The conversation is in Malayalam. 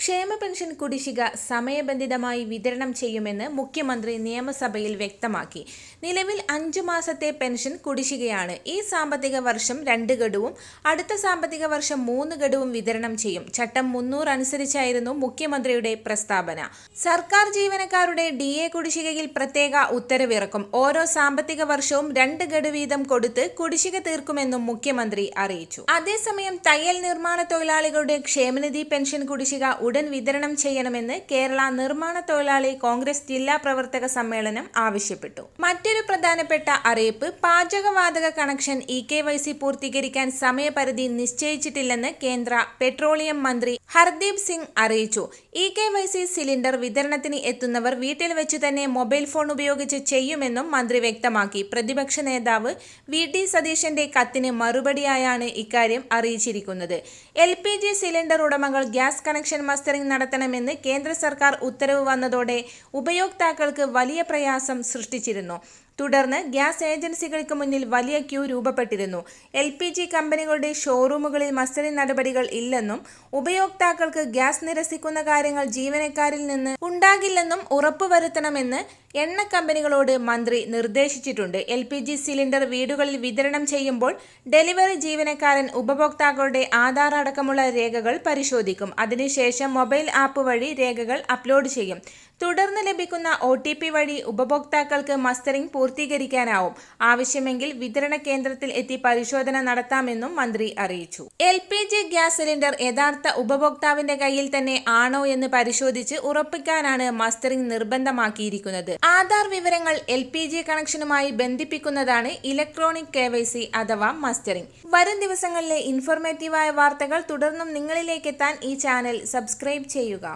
ക്ഷേമ പെൻഷൻ കുടിശ്ശിക സമയബന്ധിതമായി വിതരണം ചെയ്യുമെന്ന് മുഖ്യമന്ത്രി നിയമസഭയിൽ വ്യക്തമാക്കി. നിലവിൽ അഞ്ചു മാസത്തെ പെൻഷൻ കുടിശ്ശികയാണ് ഈ സാമ്പത്തിക വർഷം രണ്ട് ഗഡുവും അടുത്ത സാമ്പത്തിക വർഷം മൂന്ന് ഗഡുവും വിതരണം ചെയ്യും. ചട്ടം മുന്നൂറ് അനുസരിച്ചായിരുന്നു മുഖ്യമന്ത്രിയുടെ പ്രസ്താവന. സർക്കാർ ജീവനക്കാരുടെ ഡി എ കുടിശ്ശികയിൽ പ്രത്യേക ഉത്തരവിറക്കും. ഓരോ സാമ്പത്തിക വർഷവും രണ്ട് ഗഡു വീതം കൊടുത്ത് കുടിശ്ശിക തീർക്കുമെന്നും മുഖ്യമന്ത്രി അറിയിച്ചു. അതേസമയം തയ്യൽ നിർമ്മാണ തൊഴിലാളികളുടെ ക്ഷേമനിധി പെൻഷൻ കുടിശ്ശിക ഉടൻ വിതരണം ചെയ്യണമെന്ന് കേരള നിർമ്മാണ തൊഴിലാളി കോൺഗ്രസ് ജില്ലാ പ്രവർത്തക സമ്മേളനം ആവശ്യപ്പെട്ടു. മറ്റൊരു പ്രധാനപ്പെട്ട അറിയിപ്പ് പാചകവാതക connection E K Y C പൂർത്തീകരിക്കാൻ സമയപരിധി നിശ്ചയിച്ചിട്ടില്ലെന്ന് കേന്ദ്ര പെട്രോളിയം മന്ത്രി ഹർദീപ് സിംഗ് അറിയിച്ചു. E K Y C cylinder വിതരണത്തിന് എത്തുന്നവർ വീട്ടിൽ വെച്ച് തന്നെ മൊബൈൽ ഫോൺ ഉപയോഗിച്ച് ചെയ്യുമെന്നും മന്ത്രി വ്യക്തമാക്കി. പ്രതിപക്ഷ നേതാവ് വി ടി സതീശന്റെ കത്തിന് മറുപടിയായാണ് ഇക്കാര്യം അറിയിച്ചിരിക്കുന്നത്. എൽ പി ജി സിലിണ്ടർ ഉടമകൾ ഗ്യാസ് കണക്ഷൻ മസ്റ്ററിംഗ് നടത്തണമെന്ന് കേന്ദ്ര സർക്കാർ ഉത്തരവ് വന്നതോടെ ഉപയോക്താക്കൾക്ക് വലിയ പ്രയാസം സൃഷ്ടിച്ചിരുന്നു. തുടർന്ന് ഗ്യാസ് ഏജൻസികൾക്ക് മുന്നിൽ വലിയ ക്യൂ രൂപപ്പെട്ടിരുന്നു. എൽ പി ജി കമ്പനികളുടെ ഷോറൂമുകളിൽ മസ്റ്ററിംഗ് നടപടികൾ ഇല്ലെന്നും ഉപയോക്താക്കൾക്ക് ഗ്യാസ് നിരസിക്കുന്ന കാര്യങ്ങൾ ജീവനക്കാരിൽ നിന്ന് ഉണ്ടാകില്ലെന്നും ഉറപ്പുവരുത്തണമെന്ന് എണ്ണ കമ്പനികളോട് മന്ത്രി നിർദ്ദേശിച്ചിട്ടുണ്ട്. എൽ പി ജി സിലിണ്ടർ വീടുകളിൽ വിതരണം ചെയ്യുമ്പോൾ ഡെലിവറി ജീവനക്കാരൻ ഉപഭോക്താക്കളുടെ ആധാർ അടക്കമുള്ള രേഖകൾ പരിശോധിക്കും. അതിനുശേഷം മൊബൈൽ ആപ്പ് വഴി രേഖകൾ അപ്ലോഡ് ചെയ്യും. തുടർന്ന് ലഭിക്കുന്ന ഒ വഴി ഉപഭോക്താക്കൾക്ക് മസ്റ്ററിംഗ് പൂർത്തീകരിക്കാനാവും. ആവശ്യമെങ്കിൽ വിതരണ കേന്ദ്രത്തിൽ എത്തി പരിശോധന നടത്താമെന്നും മന്ത്രി അറിയിച്ചു. L P G gas cylinder യഥാർത്ഥ ഉപഭോക്താവിന്റെ കയ്യിൽ തന്നെ ആണോ എന്ന് പരിശോധിച്ച് ഉറപ്പിക്കാനാണ് മസ്റ്ററിംഗ് നിർബന്ധമാക്കിയിരിക്കുന്നത്. ആധാർ വിവരങ്ങൾ എൽ പി ജി കണക്ഷനുമായി ബന്ധിപ്പിക്കുന്നതാണ് ഇലക്ട്രോണിക് കെ വൈ സി അഥവാ മസ്റ്ററിംഗ്. വരും ദിവസങ്ങളിലെ ഇൻഫോർമേറ്റീവായ വാർത്തകൾ തുടർന്നും നിങ്ങളിലേക്ക് എത്താൻ ഈ ചാനൽ സബ്സ്ക്രൈബ് ചെയ്യുക.